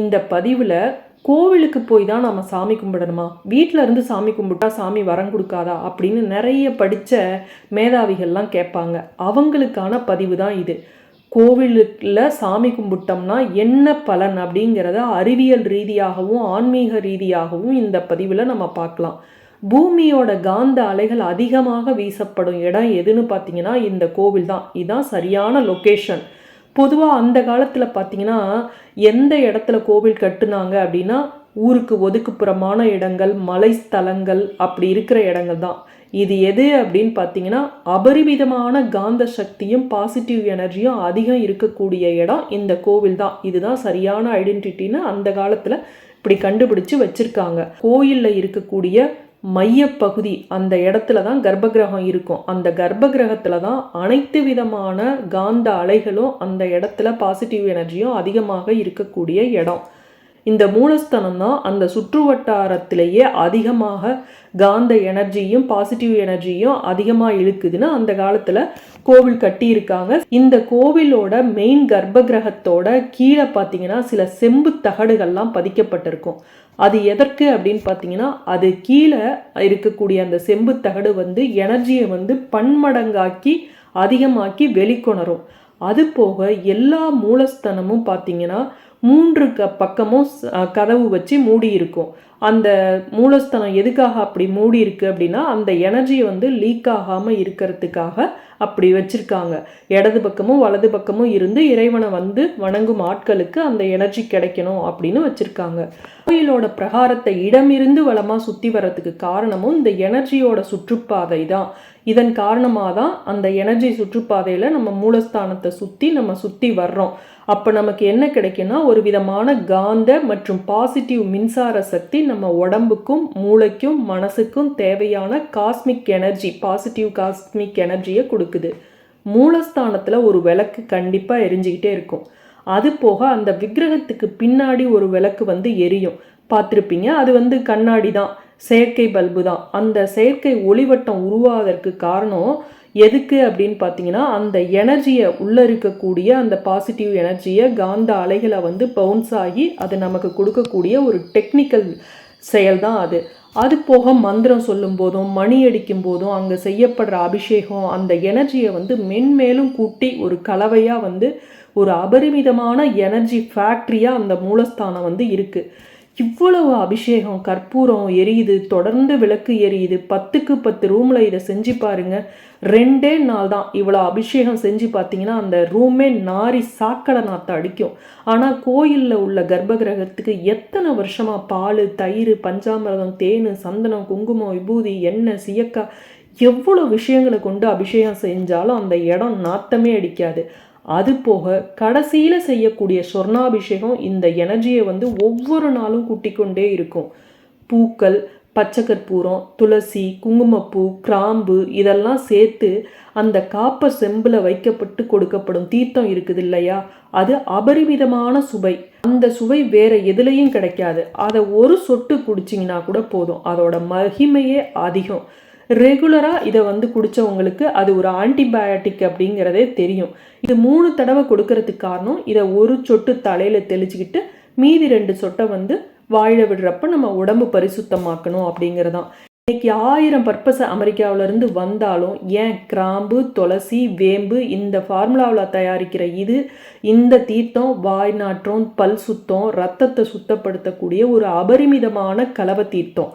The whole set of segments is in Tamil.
இந்த பதிவில் கோவிலுக்கு போய் தான் நம்ம சாமி கும்பிடணுமா? வீட்டில் இருந்து சாமி கும்பிட்டா சாமி வரம் கொடுக்காதா? அப்படின்னு நிறைய படித்த மேதாவிகள்லாம் கேட்பாங்க. அவங்களுக்கான பதிவு தான் இது. கோவிலுக்குள்ள சாமி கும்பிட்டோம்னா என்ன பலன் அப்படிங்கிறத அறிவியல் ரீதியாகவும் ஆன்மீக ரீதியாகவும் இந்த பதிவில் நம்ம பார்க்கலாம். பூமியோட காந்த அலைகள் அதிகமாக வீசப்படும் இடம் எதுன்னு பார்த்தீங்கன்னா இந்த கோவில் தான். இதுதான் சரியான லொக்கேஷன் பொதுவாக அந்த காலத்தில் பார்த்தீங்கன்னா எந்த இடத்துல கோவில் கட்டுனாங்க அப்படின்னா ஊருக்கு ஒதுக்குப்புறமான இடங்கள் மலை ஸ்தலங்கள் அப்படி இருக்கிற இடங்கள் தான். இது எது அப்படின்னு பார்த்தீங்கன்னா அபரிமிதமான காந்த சக்தியும் பாசிட்டிவ் எனர்ஜியும் அதிகம் இருக்கக்கூடிய இடம் இந்த கோவில் தான். இதுதான் சரியான ஐடென்டிட்டின்னு அந்த காலத்தில் இப்படி கண்டுபிடிச்சு வச்சுருக்காங்க. கோயிலில் இருக்கக்கூடிய மையப்பகுதி அந்த இடத்துல தான் கர்ப்பகிரகம் இருக்கும். அந்த கர்ப்பகிரகத்தில் தான் அனைத்து விதமான காந்த அலைகளும் அந்த இடத்துல பாசிட்டிவ் எனர்ஜியும் அதிகமாக இருக்கக்கூடிய இடம். இந்த மூலஸ்தானம் தான் அந்த சுற்று வட்டாரத்திலேயே அதிகமாக காந்த எனர்ஜியும் பாசிட்டிவ் எனர்ஜியும் அதிகமாக இழுக்குதுன்னு அந்த காலத்தில் கோவில் கட்டியிருக்காங்க. இந்த கோவிலோட மெயின் கர்ப்ப கிரகத்தோட கீழே பார்த்தீங்கன்னா சில செம்பு தகடுகள்லாம் பதிக்கப்பட்டிருக்கும். அது எதற்கு அப்படின்னு பார்த்தீங்கன்னா அது கீழே இருக்கக்கூடிய அந்த செம்பு தகடு வந்து எனர்ஜியை வந்து பன்மடங்காக்கி அதிகமாக்கி வெளிக்கொணரும். அது போக எல்லா மூலஸ்தனமும் பார்த்தீங்கன்னா மூன்று க பக்கமும் கதவு வச்சு மூடி இருக்கும். அந்த மூலஸ்தனம் எதுக்காக அப்படி மூடி இருக்கு அப்படின்னா அந்த எனர்ஜியை வந்து லீக் ஆகாமல் இருக்கிறதுக்காக அப்படி வச்சுருக்காங்க. இடது பக்கமும் வலது பக்கமும் இருந்து இறைவனை வந்து வணங்கும் ஆட்களுக்கு அந்த எனர்ஜி கிடைக்கணும் அப்படின்னு வச்சுருக்காங்க. கோயிலோட பிரகாரத்தை இடமிருந்து வளமாக சுற்றி வர்றதுக்கு காரணமும் இந்த எனர்ஜியோட சுற்றுப்பாதை தான். இதன் காரணமாக தான் அந்த எனர்ஜி சுற்றுப்பாதையில் நம்ம மூலஸ்தானத்தை சுற்றி நம்ம சுற்றி வர்றோம். அப்போ நமக்கு என்ன கிடைக்குன்னா ஒரு விதமான காந்த மற்றும் பாசிட்டிவ் மின்சார சக்தி நம்ம உடம்புக்கும் மூளைக்கும் மனசுக்கும் தேவையான காஸ்மிக் எனர்ஜி பாசிட்டிவ் காஸ்மிக் எனர்ஜியை கொடுக்குது. மூலஸ்தானத்தில் ஒரு விளக்கு கண்டிப்பாக எரிஞ்சிக்கிட்டே இருக்கும். அது போக அந்த விக்கிரகத்துக்கு பின்னாடி ஒரு விளக்கு வந்து எரியும். பார்த்துருப்பீங்க அது வந்து கண்ணாடி தான் செயற்கை பல்பு தான். அந்த செயற்கை ஒளிவட்டம் உருவாவதற்கு காரணம் எதுக்கு அப்படின்னு பார்த்தீங்கன்னா அந்த எனர்ஜியை உள்ளே இருக்கக்கூடிய அந்த பாசிட்டிவ் எனர்ஜியை காந்த அலைகளை வந்து பவுன்ஸ் ஆகி அது நமக்கு கொடுக்கக்கூடிய ஒரு டெக்னிக்கல் செயல் தான் அது. அது போக மந்திரம் சொல்லும் போதும் மணி அடிக்கும் போதும் அங்கே செய்யப்படுற அபிஷேகம் அந்த எனர்ஜியை வந்து மென்மேலும் கூட்டி ஒரு கலவையாக வந்து ஒரு அபரிமிதமான எனர்ஜி ஃபேக்ட்ரியாக அந்த மூலஸ்தானம் வந்து இருக்குது இவ்வளவு அபிஷேகம் கற்பூரம் எரியுது தொடர்ந்து விளக்கு எரியுது பத்துக்கு பத்து ரூமில் இதை செஞ்சு பாருங்க. ரெண்டே நாள் தான் இவ்வளோ அபிஷேகம் செஞ்சு பார்த்தீங்கன்னா அந்த ரூமே நாரி சாக்கடை நாற்ற அடிக்கும். ஆனால் கோயிலில் உள்ள கர்ப்பகிரகத்துக்கு எத்தனை வருஷமாக பால் தயிர் பஞ்சாமிரதம் தேன் சந்தனம் குங்குமம் விபூதி எண்ணெய் சியக்கா எவ்வளோ விஷயங்களை கொண்டு அபிஷேகம் செஞ்சாலும் அந்த இடம் நாத்தமே அடிக்காது. அது போக கடைசியில் செய்யக்கூடிய சொர்ணாபிஷேகம் இந்த எனர்ஜியை வந்து ஒவ்வொரு நாளும் கூட்டிக்கொண்டே இருக்கும். பூக்கள் பச்சை கற்பூரம் துளசி குங்குமப்பூ கிராம்பு இதெல்லாம் சேர்த்து அந்த காப்பர் செம்பில் வைக்கப்பட்டு கொடுக்கப்படும் தீர்த்தம் இருக்குது இல்லையா? அது அபரிமிதமான சுவை. அந்த சுவை வேற எதுலேயும் கிடைக்காது. அதை ஒரு சொட்டு குடிச்சிங்கன்னா கூட போதும். அதோட மகிமையே அதிகம். ரெகுலராக இதை வந்து குடித்தவங்களுக்கு அது ஒரு ஆன்டிபயோட்டிக் அப்படிங்கிறதே தெரியும். இது மூணு தடவை கொடுக்கறதுக்கு காரணம் இதை ஒரு சொட்டு தலையில் தெளிச்சுக்கிட்டு மீதி ரெண்டு சொட்டை வந்து வாயில விடுறப்ப நம்ம உடம்பு பரிசுத்தமாக்கணும் அப்படிங்கிறதான். இன்னைக்கு ஆயிரம் பர்பஸ் அமெரிக்காவிலேருந்து வந்தாலும் ஏன் கிராம்பு துளசி வேம்பு இந்த ஃபார்முலாவில் தயாரிக்கிற இது இந்த தீர்த்தம் வாய் நாற்றம் பல் சுத்தம் ரத்தத்தை சுத்தப்படுத்தக்கூடிய ஒரு அபரிமிதமான கலவை தீர்த்தம்.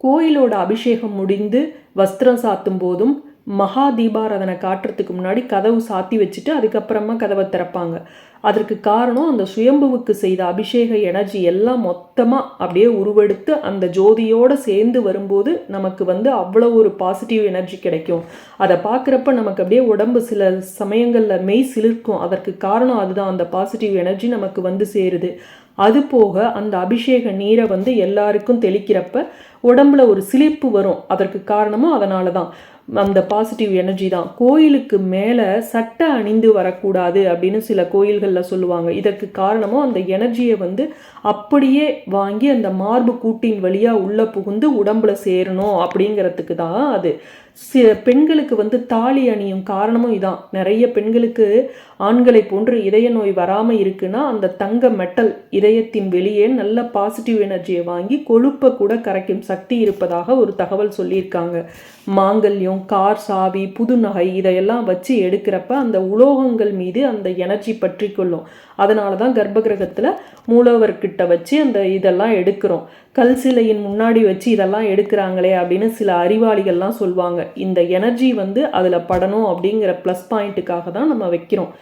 கோயிலோட அபிஷேகம் முடிந்து வஸ்திரம் சாத்தும் போதும் மகா தீபாராதனை காட்டுறதுக்கு முன்னாடி கதவு சாத்தி வச்சுட்டு அதுக்கப்புறமா கதவை திறப்பாங்க. அதற்கு காரணம் அந்த சுயம்புவுக்கு செய்த அபிஷேக எனர்ஜி எல்லாம் மொத்தமாக அப்படியே உருவெடுத்து அந்த ஜோதியோடு சேர்ந்து வரும்போது நமக்கு வந்து அவ்வளோ ஒரு பாசிட்டிவ் எனர்ஜி கிடைக்கும். அதை பார்க்குறப்ப நமக்கு அப்படியே உடம்பு சில சமயங்களில் மெய் சிலிர்க்கும். அதற்கு காரணம் அதுதான். அந்த பாசிட்டிவ் எனர்ஜி நமக்கு வந்து சேருது. அது போக அந்த அபிஷேக நீரை வந்து எல்லாருக்கும் தெளிக்கிறப்ப உடம்புல ஒரு சிலிர்ப்பு வரும். அதற்கு காரணமும் அதனால தான் அந்த பாசிட்டிவ் எனர்ஜி தான். கோயிலுக்கு மேலே சட்டை அணிந்து வரக்கூடாது அப்படின்னு சில கோயில்களில் சொல்லுவாங்க. இதற்கு காரணமும் அந்த எனர்ஜியை வந்து அப்படியே வாங்கி அந்த மார்பு கூட்டின் வழியாக உள்ளே புகுந்து உடம்புல சேரணும் அப்படிங்கிறதுக்கு தான் அது. சில பெண்களுக்கு வந்து தாலி அணியும் காரணமும் இதான். நிறைய பெண்களுக்கு ஆண்களை போன்று இதய நோய் வராமல் இருக்குன்னா அந்த தங்க மெட்டல் இதயத்தின் வெளியே நல்ல பாசிட்டிவ் எனர்ஜியை வாங்கி கொழுப்பை கூட கரைக்கும் சக்தி இருப்பதாக ஒரு தகவல் சொல்லியிருக்காங்க. மாங்கல்யம் கார் சாவி புது நகை இதையெல்லாம் வச்சு எடுக்கிறப்ப அந்த உலோகங்கள் மீது அந்த எனர்ஜி பற்றி கொள்ளும். அதனால தான் கர்ப்ப கிரகத்தில் மூலவர்கிட்ட வச்சு அந்த இதெல்லாம் எடுக்கிறோம். கல் சிலையின் முன்னாடி வச்சு இதெல்லாம் எடுக்கிறாங்களே அப்படின்னு சில அறிவாளிகள்லாம் சொல்லுவாங்க இந்த எனர்ஜி வந்து அதில் படணும் அப்படிங்கிற ப்ளஸ் பாயிண்ட்டுக்காக தான் நம்ம வைக்கிறோம்.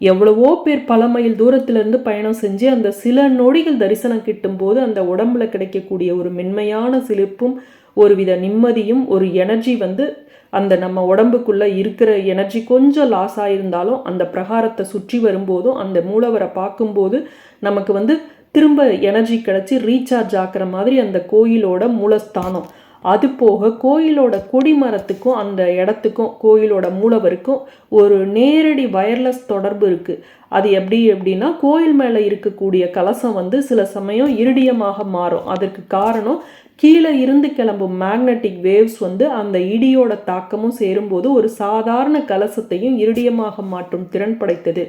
எவ்வளவோ பேர் பல மைல் தூரத்திலிருந்து பயணம் செஞ்சு அந்த சில நொடிகள் தரிசனம் கிட்டும்போது அந்த உடம்புல கிடைக்கக்கூடிய ஒரு மென்மையான சிலிப்பும் ஒருவித நிம்மதியும் ஒரு எனர்ஜி வந்து அந்த நம்ம உடம்புக்குள்ளே இருக்கிற எனர்ஜி கொஞ்சம் லாஸ் ஆகியிருந்தாலும் அந்த பிரகாரத்தை சுற்றி வரும்போதும் அந்த மூலவரை பார்க்கும்போது நமக்கு வந்து திரும்ப எனர்ஜி கிடச்சி ரீசார்ஜ் ஆக்கிற மாதிரி அந்த கோயிலோட மூலஸ்தானம். அது போக கோயிலோட கொடிமரத்துக்கும் அந்த இடத்துக்கும் கோயிலோட மூலவருக்கும் ஒரு நேரடி வயர்லெஸ் தொடர்பு இருக்குது அது எப்படி எப்படின்னா கோயில் மேலே இருக்கக்கூடிய கலசம் வந்து சில சமயம் இருடியமாக மாறும். அதற்கு காரணம் கீழே இருந்து கிளம்பும் மேக்னட்டிக் வேவ்ஸ் வந்து அந்த இடியோட தாக்கமும் சேரும்போது ஒரு சாதாரண கலசத்தையும் இருடியமாக மாற்றும் திறன் படைத்தது.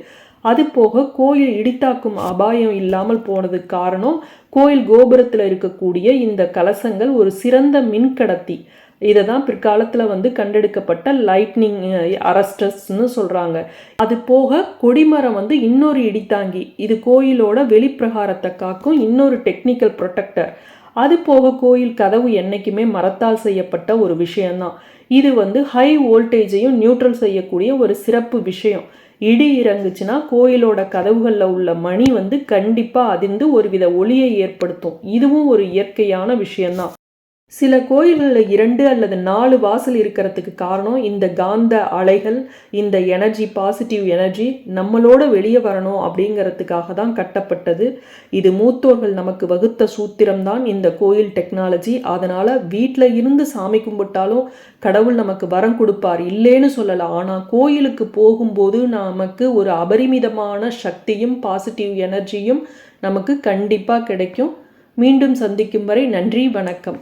அது போக கோயில் இடித்தாக்கும் அபாயம் இல்லாமல் போனதுக்கு காரணம் கோயில் கோபுரத்தில் இருக்கக்கூடிய இந்த கலசங்கள் ஒரு சிறந்த மின்கடத்தி. இதை தான் பிற்காலத்தில் வந்து கண்டெடுக்கப்பட்ட லைட்னிங் அரஸ்டஸ்ன்னு சொல்கிறாங்க அது போக கொடிமரம் வந்து இன்னொரு இடித்தாங்கி. இது கோயிலோட வெளிப்பிரகாரத்தை காக்கும் இன்னொரு டெக்னிக்கல் ப்ரொடெக்டர் அது போக கோயில் கதவு என்றைக்குமே மரத்தால் செய்யப்பட்ட ஒரு விஷயம்தான். இது வந்து ஹை வோல்டேஜையும் நியூட்ரல் செய்யக்கூடிய ஒரு சிறப்பு விஷயம். இடி இறங்குச்சுன்னா கோயிலோட கதவுகளில் உள்ள மணி வந்து கண்டிப்பாக அதிர்ந்து ஒருவித ஒளியை ஏற்படுத்தும். இதுவும் ஒரு இயற்கையான விஷயந்தான் சில கோயில்களில் இரண்டு அல்லது நாலு வாசல் இருக்கிறதுக்கு காரணம் இந்த காந்த அலைகள் இந்த எனர்ஜி பாசிட்டிவ் எனர்ஜி நம்மளோட வெளியே வரணும் அப்படிங்கிறதுக்காக தான் கட்டப்பட்டது. இது மூத்தோர்கள் நமக்கு வகுத்த சூத்திரம்தான் இந்த கோயில் டெக்னாலஜி. அதனால் வீட்டில் இருந்து சாமி கும்பிட்டாலும் கடவுள் நமக்கு வரம் கொடுப்பார் இல்லைன்னு சொல்லலாம் ஆனால் கோயிலுக்கு போகும்போது நமக்கு ஒரு அபரிமிதமான சக்தியும் பாசிட்டிவ் எனர்ஜியும் நமக்கு கண்டிப்பாக கிடைக்கும். மீண்டும் சந்திக்கும் வரை நன்றி வணக்கம்.